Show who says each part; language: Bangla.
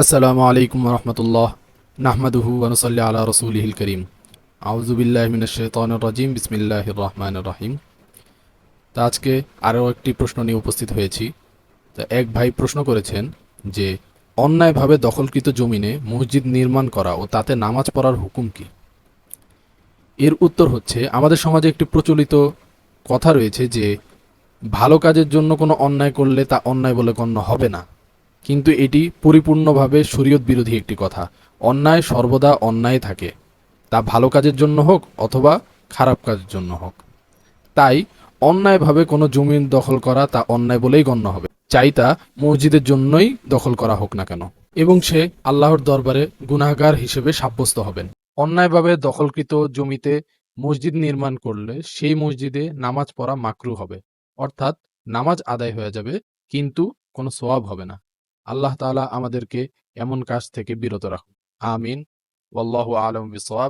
Speaker 1: আসসালামু আলাইকুম রহমতুল্লাহ নাহমাদুহু আনুসাল্লি আলা রসুলিহিল করিম। আউজুবিল্লাহ মিনাশাইতানির রাজিম, বিসমিল্লাহির রহমানির রহিম। তা আজকে আরও একটি প্রশ্ন নিয়ে উপস্থিত হয়েছি। তা এক ভাই প্রশ্ন করেছেন যে, অন্যায়ভাবে দখলকৃত জমিনে মসজিদ নির্মাণ করা ও তাতে নামাজ পড়ার হুকুম কি? এর উত্তর হচ্ছে, আমাদের সমাজে একটি প্রচলিত কথা রয়েছে যে, ভালো কাজের জন্য কোনো অন্যায় করলে তা অন্যায় বলে গণ্য হবে না। কিন্তু এটি পরিপূর্ণভাবে শরীয়ত বিরোধী একটি কথা। অন্যায় সর্বদা অন্যায় থাকে। তা ভালো কাজের জন্য হোক অথবা খারাপ কাজের জন্য হোক। তাই অন্যায়ভাবে কোনো জমি দখল করা তা অন্যায় বলেই গণ্য হবে। চাই তা মসজিদের জন্যই দখল করা হোক না কেন। এবং সে আল্লাহর দরবারে গুনাহগার হিসেবে সাব্যস্ত হবেন। অন্যায়ভাবে দখলকৃত জমিতে মসজিদ নির্মাণ করলে সেই মসজিদে নামাজ পড়া মাকরু হবে। অর্থাৎ নামাজ আদায় হয়ে যাবে, কিন্তু কোনো সোয়াব হবে না। আল্লাহ তালা আমাদেরকে এমন কাজ থেকে বিরত রাখুন। আমিন। ওয়াল্লাহু আলম বিসওয়াব।